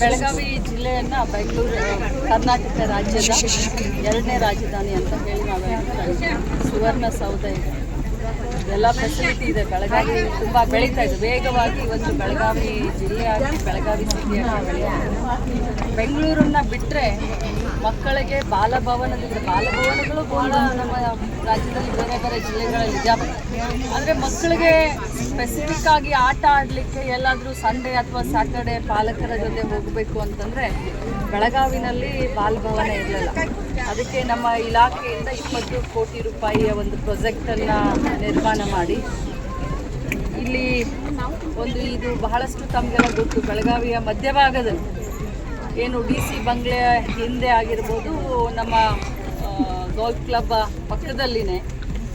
ಬೆಳಗಾವಿ ಜಿಲ್ಲೆಯನ್ನ ಬೆಂಗಳೂರು ಕರ್ನಾಟಕ ರಾಜ್ಯದ ಎರಡನೇ ರಾಜಧಾನಿ ಅಂತ ಹೇಳಿ ನಾವು ಸುವರ್ಣ ಸೌಧ ಇದೆ. ಎಲ್ಲ ಫೆಸಿಲಿಟಿ ಇದೆ. ಬೆಳಗಾವಿ ತುಂಬ ಬೆಳೀತಾ ಇದೆ. ವೇಗವಾಗಿ ಒಂದು ಬೆಳಗಾವಿ ಜಿಲ್ಲೆಯಾಗಿ ಬೆಳಗಾವಿ ಸಿಟಿಯಾಗಿ ಬೆಳೆಯ ಬೆಂಗಳೂರನ್ನ ಬಿಟ್ಟರೆ ಮಕ್ಕಳಿಗೆ ಬಾಲಭವನದಿಂದ ಬಾಲಭವನಗಳು ಬಹಳ ನಮ್ಮ ರಾಜ್ಯದಲ್ಲಿ ಬೇರೆ ಬೇರೆ ಜಿಲ್ಲೆಗಳಲ್ಲಿ ಇದ್ದಾವೆ ಆದರೆ ಮಕ್ಕಳಿಗೆ ಸ್ಪೆಸಿಫಿಕ್ ಆಗಿ ಆಟ ಆಡಲಿಕ್ಕೆ ಎಲ್ಲಾದರೂ ಸಂಡೇ ಅಥವಾ ಸ್ಯಾಟರ್ಡೆ ಪಾಲಕರ ಜೊತೆ ಹೋಗಬೇಕು ಅಂತಂದರೆ ಬೆಳಗಾವಿನಲ್ಲಿ ಬಾಲಭವನ ಇರಲಿಲ್ಲ ಅದಕ್ಕೆ ನಮ್ಮ ಇಲಾಖೆಯಿಂದ ಇಪ್ಪತ್ತು ಕೋಟಿ ರೂಪಾಯಿಯ ಒಂದು ಪ್ರೊಜೆಕ್ಟನ್ನು ನಿರ್ಮಾಣ ಮಾಡಿ. ಇಲ್ಲಿ ಒಂದು ಇದು ಬಹಳಷ್ಟು ತಮಗೆಲ್ಲ ಗೊತ್ತು. ಬೆಳಗಾವಿಯ ಮಧ್ಯಭಾಗದಲ್ಲಿ ಏನು ಡಿ ಸಿ ಬಂಗ್ಲೆ ಹಿಂದೆ ಆಗಿರ್ಬೋದು ನಮ್ಮ ಗೋಲ್ಫ್ ಕ್ಲಬ್ ಪಕ್ಕದಲ್ಲಿನೇ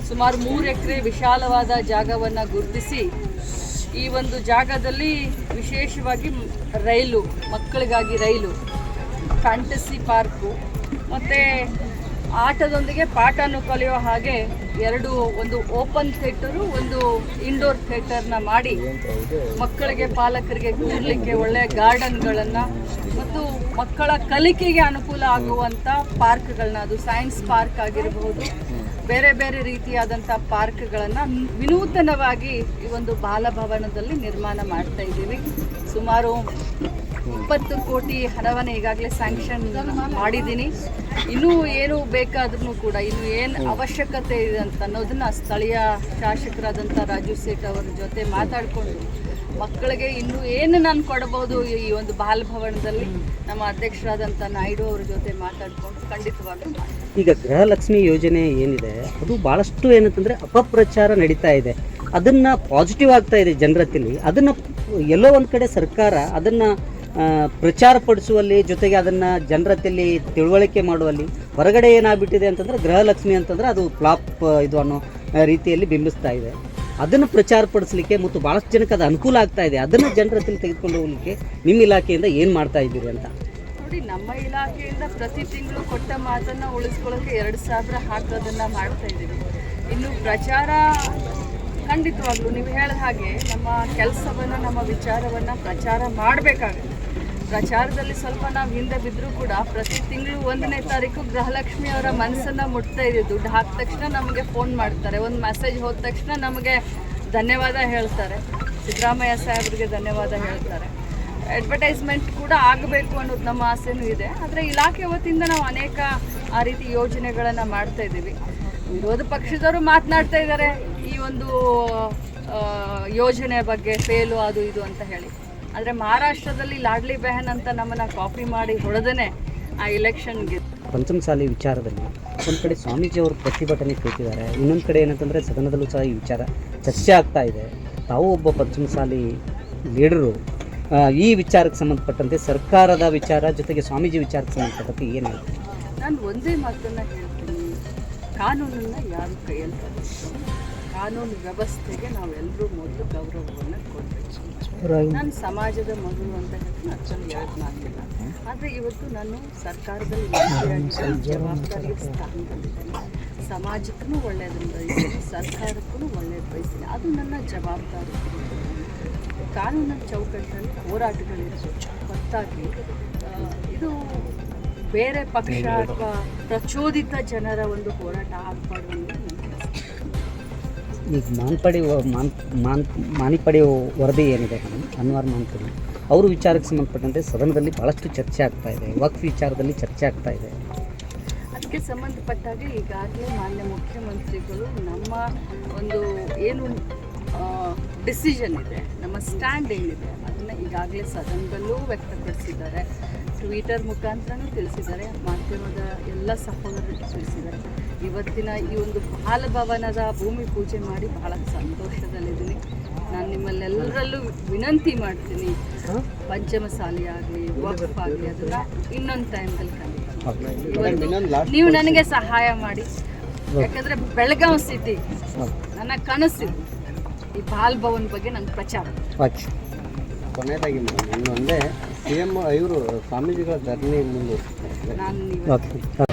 ಸುಮಾರು ಮೂರು ಎಕರೆ ವಿಶಾಲವಾದ ಜಾಗವನ್ನು ಗುರುತಿಸಿ ಈ ಒಂದು ಜಾಗದಲ್ಲಿ ವಿಶೇಷವಾಗಿ ರೈಲು, ಮಕ್ಕಳಿಗಾಗಿ ರೈಲು ಫ್ಯಾಂಟಸಿ ಪಾರ್ಕು ಮತ್ತು ಆಟದೊಂದಿಗೆ ಪಾಠನೂ ಕಲಿಯೋ ಹಾಗೆ ಎರಡು ಒಂದು ಓಪನ್ ಥಿಯೇಟರು, ಒಂದು ಇಂಡೋರ್ ಥಿಯೇಟರ್ನ ಮಾಡಿ ಮಕ್ಕಳಿಗೆ, ಪಾಲಕರಿಗೆ ಕೂರ್ಲಿಕ್ಕೆ ಒಳ್ಳೆಯ ಗಾರ್ಡನ್ಗಳನ್ನು ಮತ್ತು ಮಕ್ಕಳ ಕಲಿಕೆಗೆ ಅನುಕೂಲ ಆಗುವಂಥ ಪಾರ್ಕ್ಗಳನ್ನ, ಅದು ಸೈನ್ಸ್ ಪಾರ್ಕ್ ಆಗಿರಬಹುದು, ಬೇರೆ ಬೇರೆ ರೀತಿಯಾದಂಥ ಪಾರ್ಕ್ಗಳನ್ನು ವಿನೂತನವಾಗಿ ಈ ಒಂದು ಬಾಲಭವನದಲ್ಲಿ ನಿರ್ಮಾಣ ಮಾಡ್ತಾ ಇದ್ದೀವಿ. ಸುಮಾರು ಇಪ್ಪತ್ತು ಕೋಟಿ ಹಣವನ್ನು ಈಗಾಗಲೇ ಸ್ಯಾಂಕ್ಷನ್ ಮಾಡಿದ್ದೀನಿ. ಇನ್ನೂ ಏನು ಬೇಕಾದ್ರೂ ಕೂಡ ಇನ್ನು ಏನು ಅವಶ್ಯಕತೆ ಇದೆ ಅಂತ ಅನ್ನೋದನ್ನು ಸ್ಥಳೀಯ ಶಾಸಕರಾದಂಥ ರಾಜು ಸೇಠ್ ಅವರ ಜೊತೆ ಮಾತಾಡಿಕೊಂಡು ಮಕ್ಕಳಿಗೆ ಇನ್ನೂ ಏನು ನಾನು ಕೊಡಬಹುದು ಈ ಒಂದು ಬಾಲಭವನದಲ್ಲಿ ನಮ್ಮ ಅಧ್ಯಕ್ಷರಾದಂಥ ನಾಯ್ಡು ಅವ್ರ ಜೊತೆ ಮಾತಾಡಿಕೊಂಡು ಖಂಡಿತವಾಗ್ಲೂ. ಈಗ ಗೃಹಲಕ್ಷ್ಮಿ ಯೋಜನೆ ಏನಿದೆ ಅದು ಭಾಳಷ್ಟು ಏನಂತಂದರೆ ಅಪಪ್ರಚಾರ ನಡೀತಾ ಇದೆ. ಅದನ್ನು ಪಾಸಿಟಿವ್ ಆಗ್ತಾ ಇದೆ ಜನರತಿಲಿ. ಅದನ್ನು ಎಲ್ಲೋ ಒಂದು ಕಡೆ ಸರ್ಕಾರ ಅದನ್ನು ಪ್ರಚಾರ ಪಡಿಸುವಲ್ಲಿ ಜೊತೆಗೆ ಅದನ್ನು ಜನರತೆಯಲ್ಲಿ ತಿಳುವಳಿಕೆ ಮಾಡುವಲ್ಲಿ ಹೊರಗಡೆ ಏನಾಗ್ಬಿಟ್ಟಿದೆ ಅಂತಂದರೆ ಗೃಹಲಕ್ಷ್ಮಿ ಅಂತಂದರೆ ಅದು ಫ್ಲಾಪ್ ಇದು ಅನ್ನೋ ರೀತಿಯಲ್ಲಿ ಬಿಂಬಿಸ್ತಾ ಇದೆ. ಅದನ್ನು ಪ್ರಚಾರ ಪಡಿಸಲಿಕ್ಕೆ ಮತ್ತು ಭಾಳಷ್ಟು ಜನಕ್ಕೆ ಅದು ಅನುಕೂಲ ಆಗ್ತಾ ಇದೆ. ಅದನ್ನು ಜನರತ್ತಿಲಿ ತೆಗೆದುಕೊಂಡು ಹೋಗ್ಲಿಕ್ಕೆ ನಿಮ್ಮ ಇಲಾಖೆಯಿಂದ ಏನು ಮಾಡ್ತಾ ಇದ್ದೀರಿ ಅಂತ? ನೋಡಿ, ನಮ್ಮ ಇಲಾಖೆಯಿಂದ ಪ್ರತಿ ತಿಂಗಳು ಕೊಟ್ಟ ಮಾತನ್ನು ಉಳಿಸ್ಕೊಳ್ಳೋಕೆ ಎರಡು ಸಾವಿರ ಹಾಕೋದನ್ನು ಮಾಡ್ತಾ ಇದ್ದೀವಿ. ಇನ್ನು ಪ್ರಚಾರ ಖಂಡಿತವಾಗ್ಲೂ, ನೀವು ಹೇಳಿದ ಹಾಗೆ ನಮ್ಮ ಕೆಲಸವನ್ನು, ನಮ್ಮ ವಿಚಾರವನ್ನು ಪ್ರಚಾರ ಮಾಡಬೇಕಾಗುತ್ತೆ. ಪ್ರಚಾರದಲ್ಲಿ ಸ್ವಲ್ಪ ನಾವು ಹಿಂದೆ ಬಿದ್ದರೂ ಕೂಡ ಪ್ರತಿ ತಿಂಗಳು ಒಂದನೇ ತಾರೀಕು ಗೃಹಲಕ್ಷ್ಮಿ ಅವರ ಮನಸ್ಸನ್ನು ಮುಟ್ತಾ ಇದೆ. ದುಡ್ಡು ಹಾಕಿದ ತಕ್ಷಣ ನಮಗೆ ಫೋನ್ ಮಾಡ್ತಾರೆ. ಒಂದು ಮೆಸೇಜ್ ಹೋದ ತಕ್ಷಣ ನಮಗೆ ಧನ್ಯವಾದ ಹೇಳ್ತಾರೆ. ಸಿದ್ದರಾಮಯ್ಯ ಸಾಹೇಬ್ರಿಗೆ ಧನ್ಯವಾದ ಹೇಳ್ತಾರೆ. ಅಡ್ವರ್ಟೈಸ್ಮೆಂಟ್ ಕೂಡ ಆಗಬೇಕು ಅನ್ನೋದು ನಮ್ಮ ಆಸೆನೂ ಇದೆ. ಆದರೆ ಇಲಾಖೆ ವತಿಯಿಂದ ನಾವು ಅನೇಕ ಆ ರೀತಿ ಯೋಜನೆಗಳನ್ನು ಮಾಡ್ತಾ ಇದ್ದೀವಿ. ವಿರೋಧ ಪಕ್ಷದವರು ಮಾತನಾಡ್ತಾ ಇದ್ದಾರೆ ಈ ಒಂದು ಯೋಜನೆ ಬಗ್ಗೆ ಫೇಲು ಅದು ಇದು ಅಂತ ಹೇಳಿ. ಆದರೆ ಮಹಾರಾಷ್ಟ್ರದಲ್ಲಿ ಲಾಡ್ಲಿ ಬೆಹನ್ ಅಂತ ನಮ್ಮನ್ನು ಕಾಪಿ ಮಾಡಿ ಹೊಡೆದೇ ಆ ಎಲೆಕ್ಷನ್ಗೆ ಪಂಚಮಸಾಲಿ ವಿಚಾರದಲ್ಲಿ ಒಂದು ಕಡೆ ಸ್ವಾಮೀಜಿ ಅವರು ಪ್ರತಿಭಟನೆ ಕೂತಿದ್ದಾರೆ ಇನ್ನೊಂದು ಕಡೆ ಏನಂತಂದರೆ ಸದನದಲ್ಲೂ ಸಹ ಈ ವಿಚಾರ ಚರ್ಚೆ ಆಗ್ತಾ ಇದೆ. ತಾವು ಒಬ್ಬ ಪಂಚಮಸಾಲಿ ಲೀಡರು ಈ ವಿಚಾರಕ್ಕೆ ಸಂಬಂಧಪಟ್ಟಂತೆ ಸರ್ಕಾರದ ವಿಚಾರ ಜೊತೆಗೆ ಸ್ವಾಮೀಜಿ ವಿಚಾರಕ್ಕೆ ಸಂಬಂಧಪಟ್ಟಂತೆ ಏನು ಹೇಳ್ತೀರಿ? ನಾನು ಒಂದೇ ಮಾತನ್ನು ಹೇಳ್ತೀನಿ. ಕಾನೂನನ್ನು ಯಾರು ಕೈಯಲ್ಲಿ ಕಾನೂನು ವ್ಯವಸ್ಥೆಗೆ ನಾವೆಲ್ಲರೂ ಮೊದಲು ಗೌರವವನ್ನು ಕೊಡಬೇಕು. ನಾನು ಸಮಾಜದ ಮಗಳು ಅಂತ ಹೇಳಿ ಅಷ್ಟೊಂದು ಎರಡು ಮಾಡಲಿಲ್ಲ ಆದರೆ ಇವತ್ತು ನಾನು ಸರ್ಕಾರದಲ್ಲಿ ಜವಾಬ್ದಾರಿ ಜವಾಬ್ದಾರಿಯ ಸ್ಥಾನದಲ್ಲಿದ್ದೇನೆ. ಸಮಾಜಕ್ಕೂ ಒಳ್ಳೆಯದನ್ನು ಬಯಸ್ತೀನಿ ಸರ್ಕಾರಕ್ಕೂ ಒಳ್ಳೆಯದು ಬಯಸ್ತೀನಿ ಅದು ನನ್ನ ಜವಾಬ್ದಾರಿ. ಕಾನೂನಿನ ಚೌಕಟ್ಟಲ್ಲಿ ಹೋರಾಟಗಳಿರಬೇಕು ಹೊರತಾಗಿ ಆ, ಇದು ಬೇರೆ ಪಕ್ಷ ಅಥವಾ ಪ್ರಚೋದಿತ ಜನರ ಒಂದು ಹೋರಾಟ ಆಗಬಾರ್ದು ಅಂತ ಈಗ ಮಾನ್ಪಡಿ ಮಾನ್ ಮಾನ್ ಮಾನಿಪಡಿ ವರದಿ ಏನಿದೆ ಅನ್ವರ್ ಮಾನ್ಪಡಿ. ಅವ್ರ ವಿಚಾರಕ್ಕೆ ಸಂಬಂಧಪಟ್ಟಂತೆ ಸದನದಲ್ಲಿ ಭಾಳಷ್ಟು ಚರ್ಚೆ ಆಗ್ತಾ ಇದೆ. ವಕ್ಫ್ ವಿಚಾರದಲ್ಲಿ ಚರ್ಚೆ ಆಗ್ತಾ ಇದೆ. ಅದಕ್ಕೆ ಸಂಬಂಧಪಟ್ಟಾಗೆ ಈಗಾಗಲೇ ಮಾನ್ಯ ಮುಖ್ಯಮಂತ್ರಿಗಳು ನಮ್ಮ ಒಂದು ಏನು ಡಿಸಿಷನ್ ಇದೆ, ನಮ್ಮ ಸ್ಟ್ಯಾಂಡ್ ಏನಿದೆ, ಅದನ್ನು ಈಗಾಗಲೇ ಸದನದಲ್ಲೂ ವ್ಯಕ್ತಪಡಿಸಿದ್ದಾರೆ. ಟ್ವಿಟರ್ ಮುಖಾಂತರನೂ ತಿಳಿಸಿದ್ದಾರೆ. ಮಾಧ್ಯಮದ ಎಲ್ಲ ಸಹೋದರರು ತಿಳಿಸಿದ್ದಾರೆ ಇವತ್ತಿನ ಈ ಒಂದು ಬಾಲಭವನದ ಭೂಮಿ ಪೂಜೆ ಮಾಡಿ ಬಹಳ ಸಂತೋಷದಲ್ಲಿದ್ದೀನಿ. ನಾನು ನಿಮ್ಮಲ್ಲೆಲ್ಲರಲ್ಲೂ ವಿನಂತಿ ಮಾಡ್ತೀನಿ. ಪಂಚಮಸಾಲಿ ಆಗಲಿ ವಕ್ಫ್ ಆಗಲಿ ಅದನ್ನು ಇನ್ನೊಂದು ಟೈಮಲ್ಲಿ ಇವತ್ತು ನೀವು ನನಗೆ ಸಹಾಯ ಮಾಡಿ. ಯಾಕಂದರೆ ಬೆಳಗಾವಿ ಸಿಟಿ ನನ್ನ ಕನಸು ಈ ಬಾಲ್ ಭವನ್ ಬಗ್ಗೆ ನಂಗೆ ಪ್ರಚಾರ. ಕೊನೆಯದಾಗಿ ಇನ್ನೊಂದೇ ಸಿ ಎಂ ಇವರು ಸ್ವಾಮೀಜಿಗಳ ಧರಣಿ ಮುಂದುವರಿಸ್ತಾರೆ